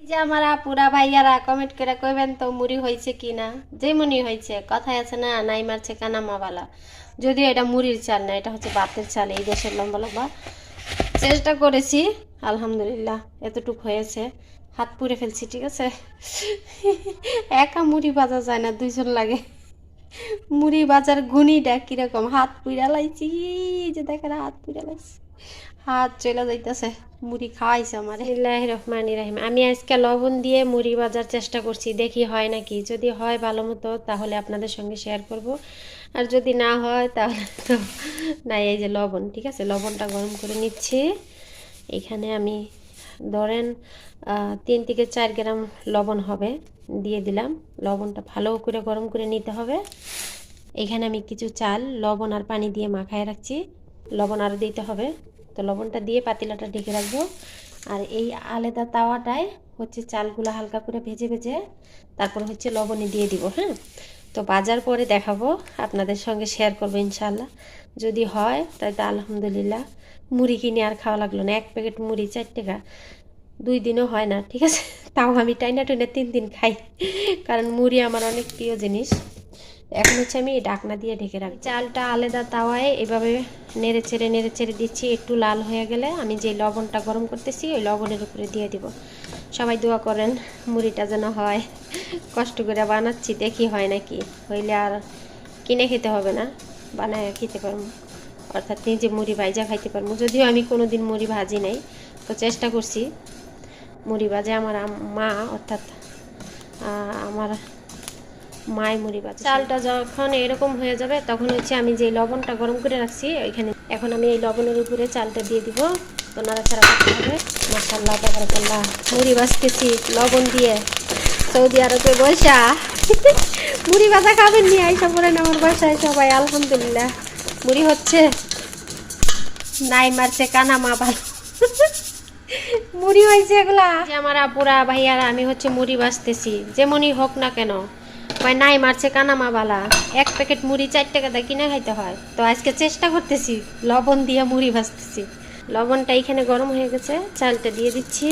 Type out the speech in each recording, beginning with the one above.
যে আমার আপুরা ভাইয়ারা কমেন্ট করে কইবেন তো মুড়ি হয়েছে কি না যে যেমনই হয়েছে কথায় আছে না, নাই মারছে কানামাওয়ালা যদিও এটা মুড়ির চাল না, এটা হচ্ছে বাতের চাল, এই দেশের লম্বা লম্বা। চেষ্টা করেছি, আলহামদুলিল্লাহ, এতটুক হয়েছে। হাত পুড়ে ফেলছি, ঠিক আছে? একা মুড়ি বাজা যায় না, দুইজন লাগে। মুড়ি বাজার গুনিটা কীরকম? হাত পুড়া লাইছি যে দেখেন, হাত পুড়া লাইছি। হাত চলে যাইতেছে, মুড়ি খাওয়াইছে আমার। ইল্লাহ রহমান রাহিম। আমি আজকে লবণ দিয়ে মুড়ি বাজার চেষ্টা করছি, দেখি হয় নাকি। যদি হয় ভালো মতো, তাহলে আপনাদের সঙ্গে শেয়ার করব। আর যদি না হয়, তাহলে তো নাই, এই যে লবণ, ঠিক আছে? লবণটা গরম করে নিচ্ছি। এখানে আমি ধরেন তিন থেকে চার গ্রাম লবণ হবে, দিয়ে দিলাম। লবণটা ভালো করে গরম করে নিতে হবে। এখানে আমি কিছু চাল, লবণ আর পানি দিয়ে মাখায় রাখছি। লবণ আরও দিতে হবে। তো লবণটা দিয়ে পাতিলাটা ঢেকে রাখব। আর এই আলাদা তাওয়াটায় হচ্ছে চালগুলো হালকা করে ভেজে ভেজে তারপর হচ্ছে লবণে দিয়ে দিব হ্যাঁ? তো বাজার পরে দেখাবো, আপনাদের সঙ্গে শেয়ার করব ইনশাল্লাহ যদি হয় তাই তো আলহামদুলিল্লাহ। মুড়ি কিনে আর খাওয়া লাগল না, এক প্যাকেট মুড়ি চার টাকা। দুই দিনও হয় না, ঠিক আছে? তাও আমি টাইনা টাইনা তিন দিন খাই, কারণ মুড়ি আমার অনেক প্রিয় জিনিস। এখন হচ্ছে আমি ডাকনা দিয়ে ঢেকে রাখি চালটা আলাদা তাওয়ায় এভাবে নেড়ে ছেড়ে নেড়ে ছেড়ে দিচ্ছি, একটু লাল হয়ে গেলে আমি যে লবণটা গরম করতেছি, ওই লবণের উপরে দিয়ে দিব। সবাই দোয়া করেন মুড়িটা যেন হয়। কষ্ট করে বানাচ্ছি, দেখি হয় নাকি। হইলে আর কিনে খেতে হবে না, বানায় খেতে পারব। অর্থাৎ নিজে মুড়ি ভাইজা খাইতে পারব। যদিও আমি কোনো দিন মুড়ি ভাজি নাই, তো চেষ্টা করছি। মুড়ি ভাজে আমার মা অর্থাৎ আমার মায় মুড়ি ভাজে চালটা যখন এরকম হয়ে যাবে তখন হচ্ছে আমি যে লবণটা গরম করে রাখছি ওইখানে এখন আমি এই লবণের উপরে চালটা দিয়ে দিব। তো নাড়াচাড়া করতে হবে। মশাল্লাহ তাবারাকাল্লাহ। মুড়ি ভাজতেছি লবণ দিয়ে। সৌদি আরবে বসা। মুড়ি ভাজা খাবেন নিয়ে আইসা পড়েন আমার বাসায় সবাই আলহামদুলিল্লাহ। মুড়ি হচ্ছে নাই মারছে কানা মা ভালো মুড়ি হয়েছে এগুলা। আমার আপুরা ভাইয়ারা আমি হচ্ছে মুড়ি বাঁচতেছি যেমনই হোক না কেন। ভাই নাই মারছে কানামা বালা। এক প্যাকেট মুড়ি চার টাকা দিয়ে কিনে খাইতে হয়। তো আজকে চেষ্টা করতেছি, লবণ দিয়ে মুড়ি ভাজতেছি। লবণটা এখানে গরম হয়ে গেছে, চালটা দিয়ে দিচ্ছি।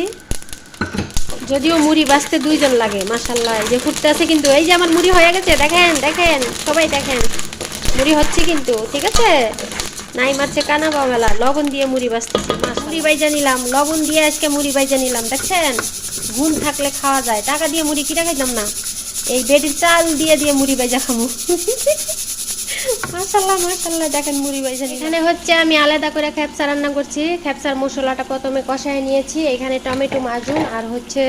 যদিও মুড়ি বাঁচতে দুইজন লাগে মাসাল্লাহ যে ফুটতে আছে কিন্তু, এই যে আমার মুড়ি হয়ে গেছে, দেখেন দেখেন, সবাই দেখেন। মুড়ি হচ্ছে কিন্তু, ঠিক আছে? নাই মারছে কানা বাবেলা লবণ দিয়ে মুড়ি বাঁচতেছি মুড়ি বাইজা নিলাম, লবণ দিয়ে আজকে মুড়ি বাইজা নিলাম, দেখছেন? গুণ থাকলে খাওয়া যায়। টাকা দিয়ে মুড়ি কিনা খাইতাম না। এই বেডির চাল দিয়ে দিয়ে মুড়ি বাইজা খামু মাশাল্লাহ মাশাল্লাহ দেখেন মুড়ি বাইজা এখানে হচ্ছে আমি আলাদা করে খ্যাপসা রান্না করছি। খ্যাপসার মশলাটা প্রথমে কষায় নিয়েছি। এখানে টমেটো মাজুন আর হচ্ছে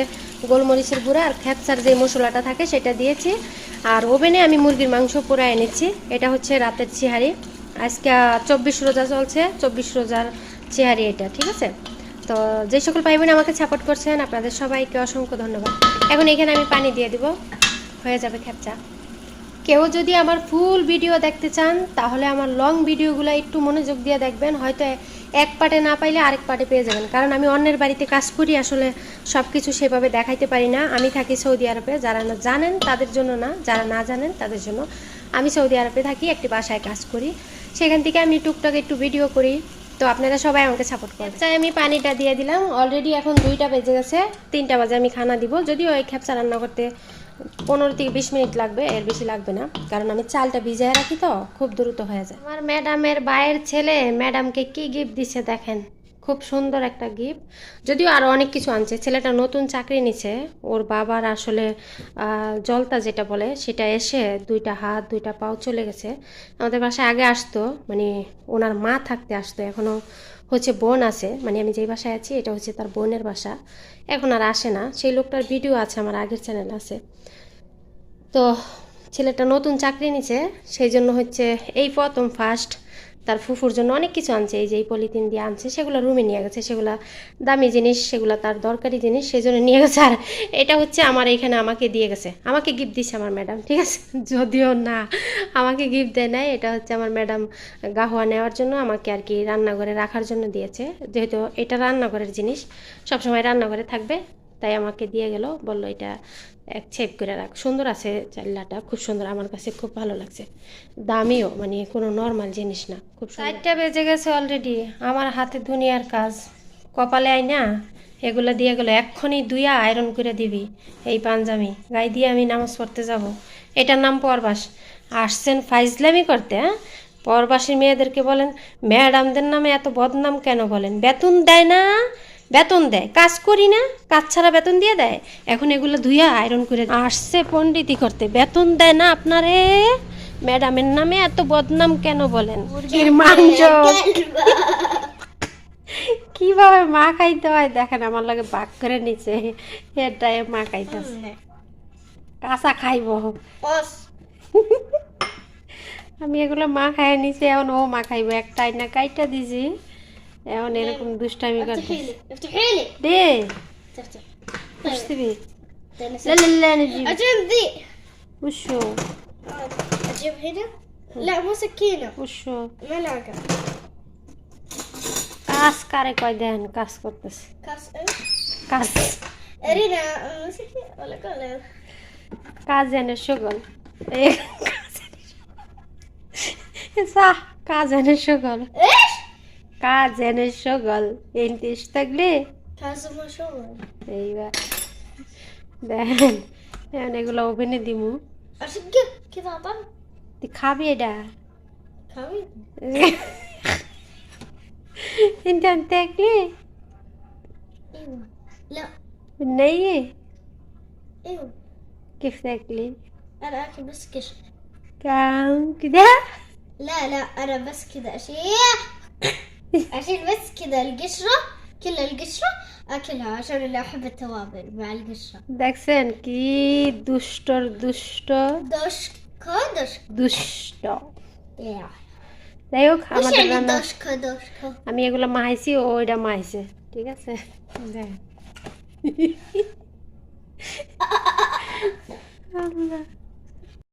গোলমরিচের গুঁড়া আর খ্যাপসার যে মশলাটা থাকে সেটা দিয়েছি। আর ওভেনে আমি মুরগির মাংস পোড়া এনেছি। এটা হচ্ছে রাতের চিহারি আজকে চব্বিশ রোজা চলছে। চব্বিশ রোজার চেহারি এটা ঠিক আছে? তো যে সকল ভাই বোন আমাকে সাপোর্ট করছেন আপনাদের সবাইকে অসংখ্য ধন্যবাদ। এখন এখানে আমি পানি দিয়ে দিব। হয়ে যাবে খ্যাপচা। কেউ যদি আমার ফুল ভিডিও দেখতে চান, তাহলে আমার লং ভিডিওগুলো একটু মনোযোগ দিয়ে দেখবেন। হয়তো এক পার্টে না পাইলে আরেক পার্টে পেয়ে যাবেন। কারণ আমি অন্যের বাড়িতে কাজ করি, আসলে সব কিছু সেভাবে দেখাইতে পারি না। আমি থাকি সৌদি আরবে। যারা না জানেন, তাদের জন্য না। যারা না জানেন, তাদের জন্য। আমি সৌদি আরবে থাকি, একটি বাসায় কাজ করি। সেখান থেকে আমি টুকটাক একটু ভিডিও করি। তো আপনারা সবাই আমাকে সাপোর্ট করেন চাই আমি পানিটা দিয়ে দিলাম। অলরেডি এখন দুইটা বেজে গেছে। তিনটা বাজে আমি খানা দিব। যদিও এই খ্যাপসা রান্না করতে পনেরো থেকে বিশ মিনিট লাগবে, এর বেশি লাগবে না। কারণ আমি চালটা ভিজায় রাখি তো, খুব দ্রুত হয়ে যায়। আমার ম্যাডামের বায়ের ছেলে ম্যাডামকে কি গিফট দিছে দেখেন। খুব সুন্দর একটা গিফট যদিও আরও অনেক কিছু আনছে, ছেলেটা নতুন চাকরি নিছে। ওর বাবার আসলে জলতা যেটা বলে, সেটা এসে দুইটা হাত, দুইটা পাও চলে গেছে। আমাদের বাসায় আগে আসতো মানে ওনার মা থাকতে আসতো এখনও হচ্ছে বোন আছে মানে আমি যেই বাসায় আছি, এটা হচ্ছে তার বোনের বাসা। এখন আর আসে না। সেই লোকটার ভিডিও আছে আমার আগের চ্যানেল আছে। তো ছেলেটা নতুন চাকরি নিছে, সেই জন্য হচ্ছে এই প্রথম ফার্স্ট তার ফুফুর জন্য অনেক কিছু আনছে, এই যে এই পলিথিন দিয়ে আনছে, সেগুলো রুমে নিয়ে গেছে, সেগুলো দামি জিনিস, সেগুলো তার দরকারি জিনিস, সেই জন্য নিয়ে গেছে। আর এটা হচ্ছে আমার এখানে আমাকে দিয়ে গেছে। আমাকে গিফট দিচ্ছে আমার ম্যাডাম ঠিক আছে? যদিও না, আমাকে গিফট দেয় নাই, এটা হচ্ছে আমার ম্যাডাম গাহুয়া নেওয়ার জন্য আমাকে আর কি রান্নাঘরে রাখার জন্য দিয়েছে। যেহেতু এটা রান্নাঘরের জিনিস, সবসময় রান্নাঘরে থাকবে। তাই আমাকে দিয়ে গেল, বলল, এটা এক ছেপ করে রাখ। সুন্দর আছে চাল্লাটা খুব সুন্দর, আমার কাছে খুব ভালো লাগছে। দামিও মানে কোনো নর্মাল জিনিস না, খুব চারটা বেজে গেছে অলরেডি আমার হাতে দুনিয়ার কাজ। কপালে আই না, এগুলো দিয়ে গেলো, এক্ষুনি দুইয়া আয়রন করে দিবি, এই পাঞ্জাবি। গায়ে দিয়ে আমি নামাজ পড়তে যাব। এটার নাম পরবাস। আসছেন ফাইজলামি করতে হ্যাঁ? পরবাসী মেয়েদেরকে বলেন, ম্যাডামদের নামে এত বদনাম কেন বলেন? বেতন দেয় না বেতন দেয়। কাজ করি না কাজ ছাড়া বেতন দিয়ে দেয়। এখন এগুলো ধুইয়া আয়রন করে আসছে পণ্ডিতি করতে। বেতন দেয় না আপনারে? ম্যাডামের নামে এত বদনাম কেন বলেন? মাংস। কীভাবে মা খাইতে হয়? দেখেন আমার লাগে বাক করে নিচে এটাই মা খাইতেছে। কাঁচা খাইব. আমি এগুলো মা খাই নিচে এখন ও মা খাইব। একটাই না কাইটা দিছি। এখন এরকম দুষ্টামি করতে افتحي لي افتحي لي দে تفتح বুঝতেবি استنى، لا استنى. لا لا نجيب اجيب ذي وشو اجيب هنا لا مو سكينة وشو ملعقة কাজ কারে কয় দেন কাজ করতেছে كاس ايش؟ কাজ ارينا مسكي ولا قول কাজ এনে সগল এই صح কাজ এনে সগল كازن الشغل انت إيش تقلي كازن الشغل أيوه ده يعني أقول لو بني ديمو اشقه كذا طن دي كابيه ده كابيه انت عم تاكلي أيوه لا بالنية أيوه كيف تاكلي أنا اكل بس كش كام كده لا لا أنا بس كده اشياء اشيل بس كذا القشرة كل القشرة اكلها عشان انا احب التوابل مع القشرة দেখছেন কি দুষ্টর দুষ্ট دوشكا دوشكا দুষ্ট يا যাই হোক وش আমাদের يعني রান্না دوشكا دوشكا আমি এগুলো মাহাইছি ও এটা মাহাইছে ঠিক আছে দেখ। আল্লাহ